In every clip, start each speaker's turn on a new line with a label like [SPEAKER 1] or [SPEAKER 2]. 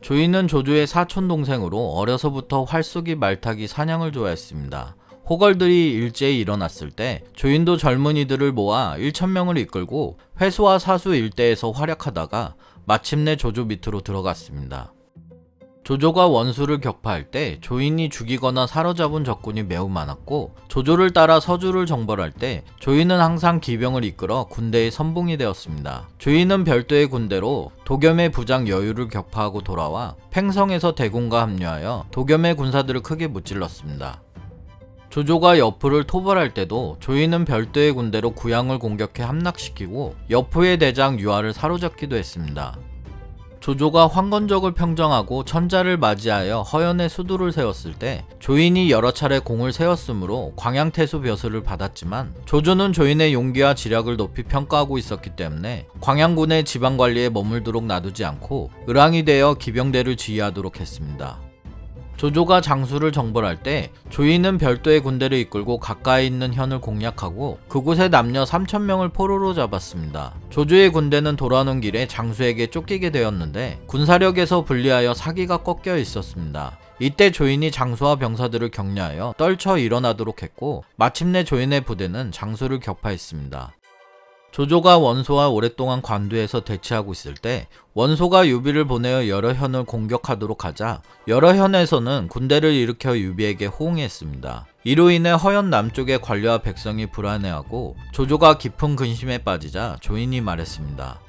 [SPEAKER 1] 조이는 조조의 사촌 동생으로 어려서부터 활쏘기 말타기 사냥을 좋아했습니다. 호걸들이 일제히 일어났을 때 조인도 젊은이들을 모아 1천명을 이끌고 회수와 사수 일대에서 활약하다가 마침내 조조 밑으로 들어갔습니다. 조조가 원수를 격파할 때 조인이 죽이거나 사로잡은 적군이 매우 많았고 조조를 따라 서주를 정벌할 때 조인은 항상 기병을 이끌어 군대의 선봉이 되었습니다. 조인은 별도의 군대로 도겸의 부장 여유를 격파하고 돌아와 팽성에서 대군과 합류하여 도겸의 군사들을 크게 무찔렀습니다. 조조가 여푸를 토벌할 때도 조인은 별도의 군대로 구양을 공격해 함락시키고 여푸의 대장 유아를 사로잡기도 했습니다. 조조가 황건적을 평정하고 천자를 맞이하여 허연의 수도를 세웠을 때 조인이 여러 차례 공을 세웠으므로 광양태수 벼슬을 받았지만 조조는 조인의 용기와 지략을 높이 평가하고 있었기 때문에 광양군의 지방관리에 머물도록 놔두지 않고 을왕이 되어 기병대를 지휘하도록 했습니다. 조조가 장수를 정벌할 때 조인은 별도의 군대를 이끌고 가까이 있는 현을 공략하고 그곳에 남녀 3천명을 포로로 잡았습니다. 조조의 군대는 돌아오는 길에 장수에게 쫓기게 되었는데 군사력에서 분리하여 사기가 꺾여 있었습니다. 이때 조인이 장수와 병사들을 격려하여 떨쳐 일어나도록 했고 마침내 조인의 부대는 장수를 격파했습니다. 조조가 원소와 오랫동안 관두에서 대치하고 있을 때 원소가 유비를 보내어 여러 현을 공격하도록 하자 여러 현에서는 군대를 일으켜 유비에게 호응했습니다. 이로 인해 허연 남쪽의 관료와 백성이 불안해하고 조조가 깊은 근심에 빠지자 조인이 말했습니다.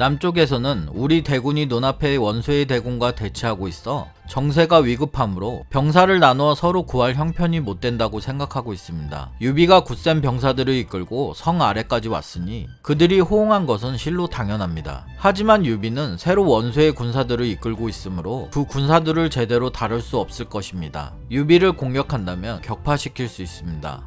[SPEAKER 1] 남쪽에서는 우리 대군이 눈앞에 원소의 대군과 대치하고 있어 정세가 위급함으로 병사를 나누어 서로 구할 형편이 못 된다고 생각하고 있습니다. 유비가 굳센 병사들을 이끌고 성 아래까지 왔으니 그들이 호응한 것은 실로 당연합니다. 하지만 유비는 새로 원소의 군사들을 이끌고 있으므로 그 군사들을 제대로 다룰 수 없을 것입니다. 유비를 공격한다면 격파시킬 수 있습니다.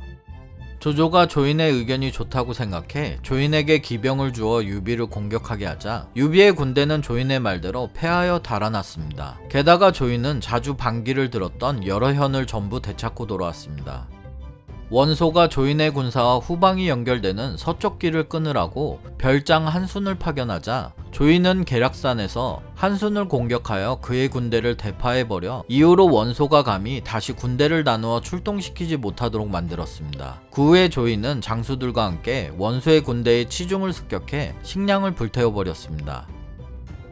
[SPEAKER 1] 조조가 조인의 의견이 좋다고 생각해 조인에게 기병을 주어 유비를 공격하게 하자 유비의 군대는 조인의 말대로 패하여 달아났습니다. 게다가 조인은 자주 반기를 들었던 여러 현을 전부 되찾고 돌아왔습니다. 원소가 조인의 군사와 후방이 연결되는 서쪽 길을 끊으라고 별장 한순을 파견하자 조인은 계략산에서 한순을 공격하여 그의 군대를 대파해버려 이후로 원소가 감히 다시 군대를 나누어 출동시키지 못하도록 만들었습니다. 그 후에 조인은 장수들과 함께 원소의 군대에 치중을 습격해 식량을 불태워버렸습니다.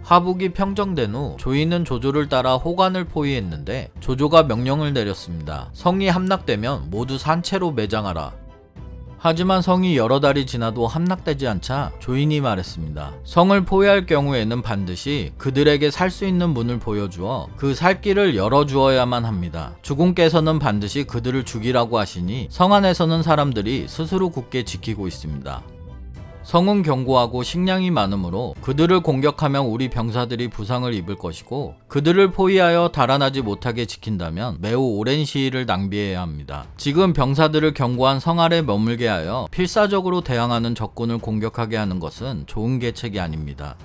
[SPEAKER 1] 하북이 평정된 후 조이는 조조를 따라 호관을 포위했는데 조조가 명령을 내렸습니다. 성이 함락되면 모두 산채로 매장하라. 하지만 성이 여러 달이 지나도 함락되지 않자 조인이 말했습니다. 성을 포위할 경우에는 반드시 그들에게 살 수 있는 문을 보여주어 그 살 길을 열어주어야만 합니다. 주공께서는 반드시 그들을 죽이라고 하시니 성 안에서는 사람들이 스스로 굳게 지키고 있습니다. 성은 견고하고 식량이 많으므로 그들을 공격하면 우리 병사들이 부상을 입을 것이고 그들을 포위하여 달아나지 못하게 지킨다면 매우 오랜 시일을 낭비해야 합니다. 지금 병사들을 견고한 성 아래 머물게 하여 필사적으로 대항하는 적군을 공격하게 하는 것은 좋은 계책이 아닙니다.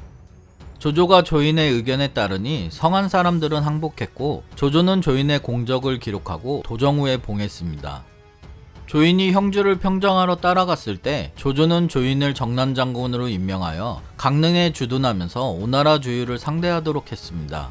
[SPEAKER 1] 조조가 조인의 의견에 따르니 성한 사람들은 항복했고 조조는 조인의 공적을 기록하고 도정후에 봉했습니다. 조인이 형주를 평정하러 따라갔을 때 조조는 조인을 정난장군으로 임명하여 강릉에 주둔하면서 오나라 주유를 상대하도록 했습니다.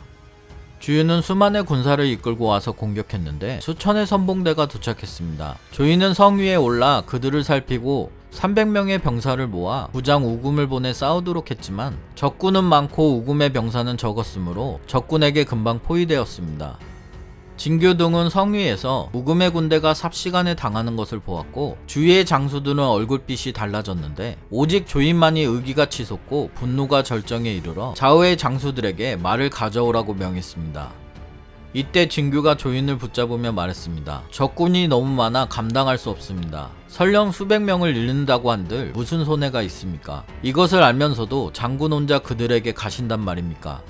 [SPEAKER 1] 주유는 수만의 군사를 이끌고 와서 공격했는데 수천의 선봉대가 도착했습니다. 조인은 성 위에 올라 그들을 살피고 300명의 병사를 모아 부장 우금을 보내 싸우도록 했지만 적군은 많고 우금의 병사는 적었으므로 적군에게 금방 포위되었습니다. 진교동은 성위에서 우금의 군대가 삽시간에 당하는 것을 보았고 주위의 장수들은 얼굴빛이 달라졌는데 오직 조인만이 의기가 치솟고 분노가 절정에 이르러 좌우의 장수들에게 말을 가져오라고 명했습니다. 이때 진규가 조인을 붙잡으며 말했습니다. 적군이 너무 많아 감당할 수 없습니다. 설령 수백 명을 잃는다고 한들 무슨 손해가 있습니까? 이것을 알면서도 장군 혼자 그들에게 가신단 말입니까?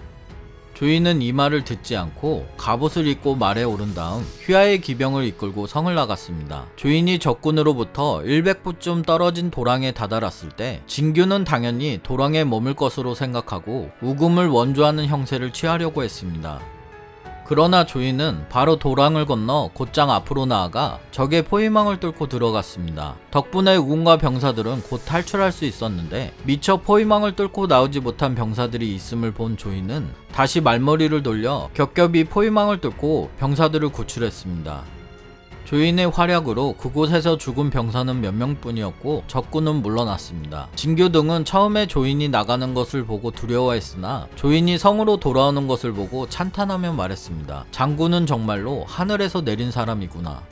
[SPEAKER 1] 조인은 이 말을 듣지 않고 갑옷을 입고 말에 오른 다음 휘하의 기병을 이끌고 성을 나갔습니다. 조인이 적군으로부터 100부쯤 떨어진 도랑에 다다랐을 때 진규는 당연히 도랑에 머물 것으로 생각하고 우금을 원조하는 형세를 취하려고 했습니다. 그러나 조이는 바로 도랑을 건너 곧장 앞으로 나아가 적의 포위망을 뚫고 들어갔습니다. 덕분에 우군과 병사들은 곧 탈출할 수 있었는데 미처 포위망을 뚫고 나오지 못한 병사들이 있음을 본 조이는 다시 말머리를 돌려 겹겹이 포위망을 뚫고 병사들을 구출했습니다. 조인의 활약으로 그곳에서 죽은 병사는 몇 명뿐이었고 적군은 물러났습니다. 진교 등은 처음에 조인이 나가는 것을 보고 두려워했으나 조인이 성으로 돌아오는 것을 보고 찬탄하며 말했습니다. 장군은 정말로 하늘에서 내린 사람이구나.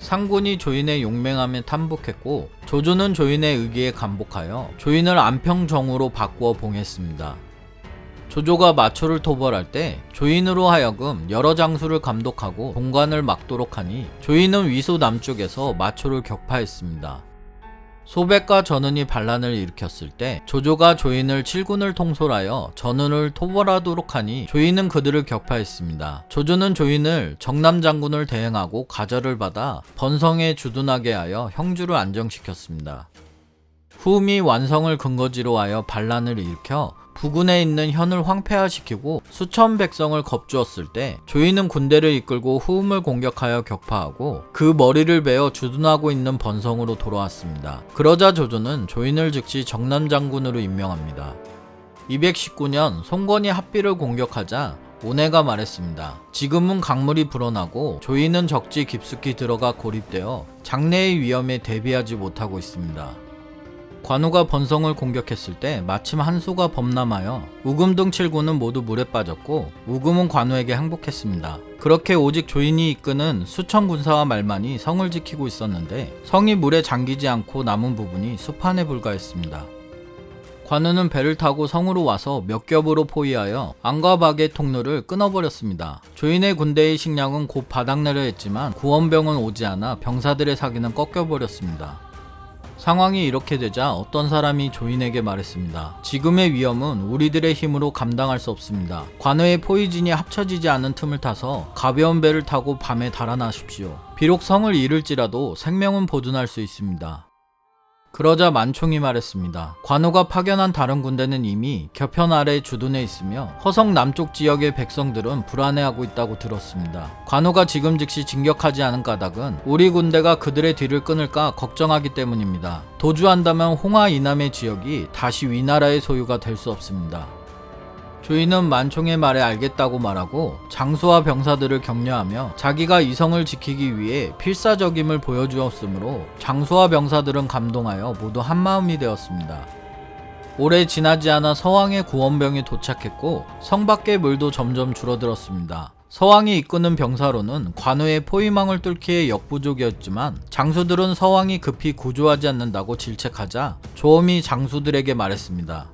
[SPEAKER 1] 상군이 조인의 용맹함에 탐복했고 조조는 조인의 의기에 감복하여 조인을 안평정으로 바꾸어 봉했습니다. 조조가 마초를 토벌할 때 조인으로 하여금 여러 장수를 감독하고 공간을 막도록 하니 조인은 위소 남쪽에서 마초를 격파했습니다. 소백과 전운이 반란을 일으켰을 때 조조가 조인을 칠군을 통솔하여 전운을 토벌하도록 하니 조인은 그들을 격파했습니다. 조조는 조인을 정남 장군을 대행하고 가절을 받아 번성에 주둔하게 하여 형주를 안정시켰습니다. 후미 완성을 근거지로 하여 반란을 일으켜 부근에 있는 현을 황폐화시키고 수천 백성을 겁주었을 때 조이는 군대를 이끌고 후음을 공격하여 격파하고 그 머리를 베어 주둔하고 있는 번성으로 돌아왔습니다. 그러자 조조는 조인을 즉시 정남 장군으로 임명합니다. 219년 송건이 합비를 공격하자 오네가 말했습니다. 지금은 강물이 불어나고 조이는 적지 깊숙이 들어가 고립되어 장래의 위험에 대비하지 못하고 있습니다. 관우가 번성을 공격했을 때 마침 한수가 범람하여 우금 등 칠구는 모두 물에 빠졌고 우금은 관우에게 항복했습니다. 그렇게 오직 조인이 이끄는 수천 군사와 말만이 성을 지키고 있었는데 성이 물에 잠기지 않고 남은 부분이 수판에 불과했습니다. 관우는 배를 타고 성으로 와서 몇 겹으로 포위하여 안과 박의 통로를 끊어버렸습니다. 조인의 군대의 식량은 곧 바닥내려 했지만 구원병은 오지 않아 병사들의 사기는 꺾여버렸습니다. 상황이 이렇게 되자 어떤 사람이 조인에게 말했습니다. 지금의 위험은 우리들의 힘으로 감당할 수 없습니다. 관우의 포이진이 합쳐지지 않은 틈을 타서 가벼운 배를 타고 밤에 달아나십시오. 비록 성을 잃을지라도 생명은 보존할 수 있습니다. 그러자 만총이 말했습니다. 관우가 파견한 다른 군대는 이미 겨편 아래 주둔해 있으며 허성 남쪽 지역의 백성들은 불안해하고 있다고 들었습니다. 관우가 지금 즉시 진격하지 않은 까닭은 우리 군대가 그들의 뒤를 끊을까 걱정하기 때문입니다. 도주한다면 홍하 이남의 지역이 다시 위나라의 소유가 될 수 없습니다. 조이는 만총의 말에 알겠다고 말하고 장수와 병사들을 격려하며 자기가 이성을 지키기 위해 필사적임을 보여주었으므로 장수와 병사들은 감동하여 모두 한마음이 되었습니다. 오래 지나지 않아 서왕의 구원병이 도착했고 성 밖의 물도 점점 줄어들었습니다. 서왕이 이끄는 병사로는 관우의 포위망을 뚫기에 역부족이었지만 장수들은 서왕이 급히 구조하지 않는다고 질책하자 조엄이 장수들에게 말했습니다.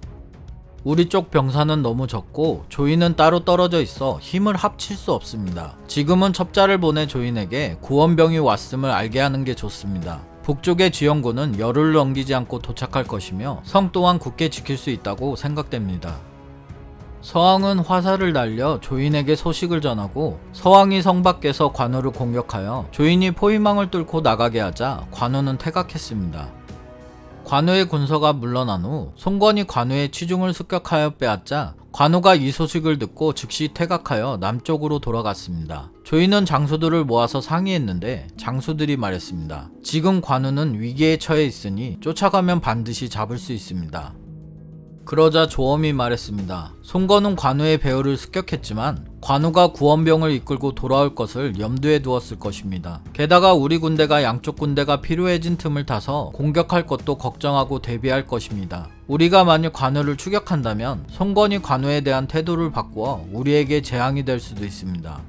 [SPEAKER 1] 우리 쪽 병사는 너무 적고 조인은 따로 떨어져 있어 힘을 합칠 수 없습니다. 지금은 첩자를 보내 조인에게 구원병이 왔음을 알게 하는 게 좋습니다. 북쪽의 지원군은 열흘 넘기지 않고 도착할 것이며 성 또한 굳게 지킬 수 있다고 생각됩니다. 서왕은 화살을 날려 조인에게 소식을 전하고 서왕이 성 밖에서 관우를 공격하여 조인이 포위망을 뚫고 나가게 하자 관우는 퇴각했습니다. 관우의 군서가 물러난 후 송건이 관우의 취중을 습격하여 빼앗자 관우가 이 소식을 듣고 즉시 퇴각하여 남쪽으로 돌아갔습니다. 조이는 장수들을 모아서 상의했는데 장수들이 말했습니다. 지금 관우는 위기에 처해 있으니 쫓아가면 반드시 잡을 수 있습니다. 그러자 조엄이 말했습니다. 송건은 관우의 배후를 습격했지만 관우가 구원병을 이끌고 돌아올 것을 염두에 두었을 것입니다. 게다가 우리 군대가 양쪽 군대가 필요해진 틈을 타서 공격할 것도 걱정하고 대비할 것입니다. 우리가 만일 관우를 추격한다면 송건이 관우에 대한 태도를 바꾸어 우리에게 재앙이 될 수도 있습니다.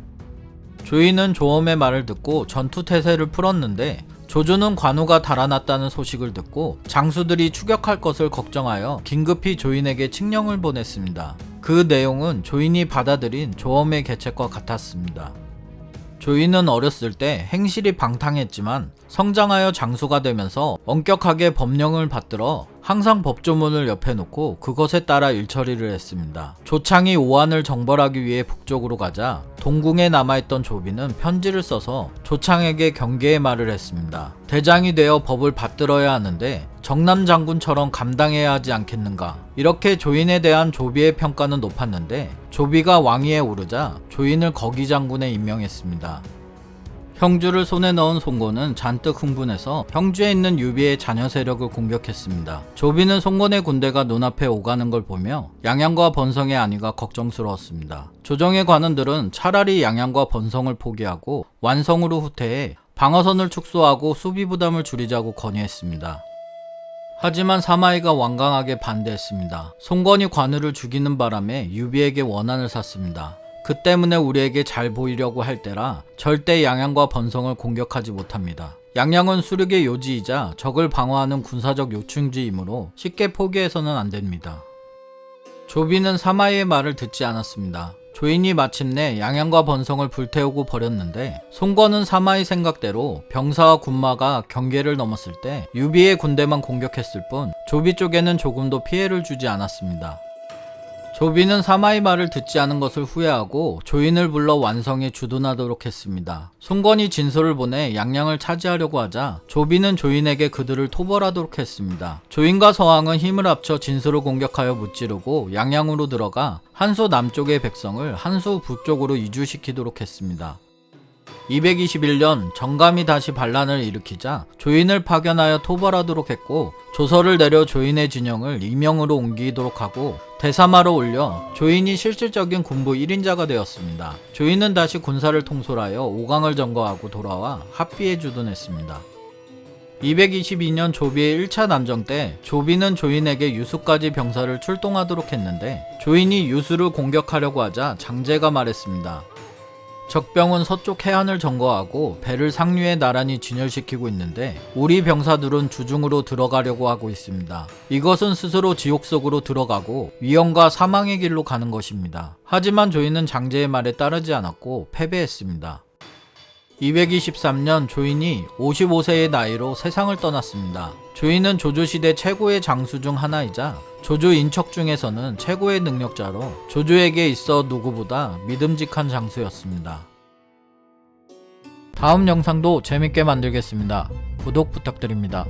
[SPEAKER 1] 조이는 조엄의 말을 듣고 전투 태세를 풀었는데 조조는 관우가 달아났다는 소식을 듣고 장수들이 추격할 것을 걱정하여 긴급히 조인에게 칙령을 보냈습니다. 그 내용은 조인이 받아들인 조엄의 계책과 같았습니다. 조인은 어렸을 때 행실이 방탕했지만 성장하여 장수가 되면서 엄격하게 법령을 받들어 항상 법조문을 옆에 놓고 그것에 따라 일처리를 했습니다. 조창이 오한을 정벌하기 위해 북쪽으로 가자 동궁에 남아있던 조비는 편지를 써서 조창에게 경계의 말을 했습니다. 대장이 되어 법을 받들어야 하는데 정남 장군처럼 감당해야 하지 않겠는가. 이렇게 조인에 대한 조비의 평가는 높았는데 조비가 왕위에 오르자 조인을 거기 장군에 임명했습니다. 형주를 손에 넣은 송곤은 잔뜩 흥분해서 형주에 있는 유비의 자녀 세력을 공격했습니다. 조비는 송곤의 군대가 눈앞에 오가는 걸 보며 양양과 번성의 안위가 걱정스러웠습니다. 조정의 관원들은 차라리 양양과 번성을 포기하고 완성으로 후퇴해 방어선을 축소하고 수비 부담을 줄이자고 건의했습니다. 하지만 사마이가 완강하게 반대했습니다. 송건이 관우를 죽이는 바람에 유비에게 원한을 샀습니다. 그 때문에 우리에게 잘 보이려고 할 때라 절대 양양과 번성을 공격하지 못합니다. 양양은 수륙의 요지이자 적을 방어하는 군사적 요충지이므로 쉽게 포기해서는 안 됩니다. 조비는 사마이의 말을 듣지 않았습니다. 조인이 마침내 양양과 번성을 불태우고 버렸는데 송건은 사마이 생각대로 병사와 군마가 경계를 넘었을 때 유비의 군대만 공격했을 뿐 조비 쪽에는 조금도 피해를 주지 않았습니다. 조비는 사마이 말을 듣지 않은 것을 후회하고 조인을 불러 완성에 주둔하도록 했습니다. 송건이 진소를 보내 양양을 차지하려고 하자 조비는 조인에게 그들을 토벌하도록 했습니다. 조인과 서왕은 힘을 합쳐 진소를 공격하여 무찌르고 양양으로 들어가 한수 남쪽의 백성을 한수 북쪽으로 이주시키도록 했습니다. 221년 정감이 다시 반란을 일으키자 조인을 파견하여 토벌하도록 했고 조서를 내려 조인의 진영을 이명으로 옮기도록 하고 대사마로 올려 조인이 실질적인 군부 1인자가 되었습니다. 조인은 다시 군사를 통솔하여 오강을 점거하고 돌아와 합비에 주둔했습니다. 222년 조비의 1차 남정 때 조비는 조인에게 유수까지 병사를 출동하도록 했는데 조인이 유수를 공격하려고 하자 장제가 말했습니다. 적병은 서쪽 해안을 점거하고 배를 상류에 나란히 진열시키고 있는데 우리 병사들은 주중으로 들어가려고 하고 있습니다. 이것은 스스로 지옥 속으로 들어가고 위험과 사망의 길로 가는 것입니다. 하지만 조인은 장제의 말에 따르지 않았고 패배했습니다. 223년 조인이 55세의 나이로 세상을 떠났습니다. 조인은 조조시대 최고의 장수 중 하나이자 조조 인척 중에서는 최고의 능력자로 조조에게 있어 누구보다 믿음직한 장수였습니다. 다음 영상도 재밌게 만들겠습니다. 구독 부탁드립니다.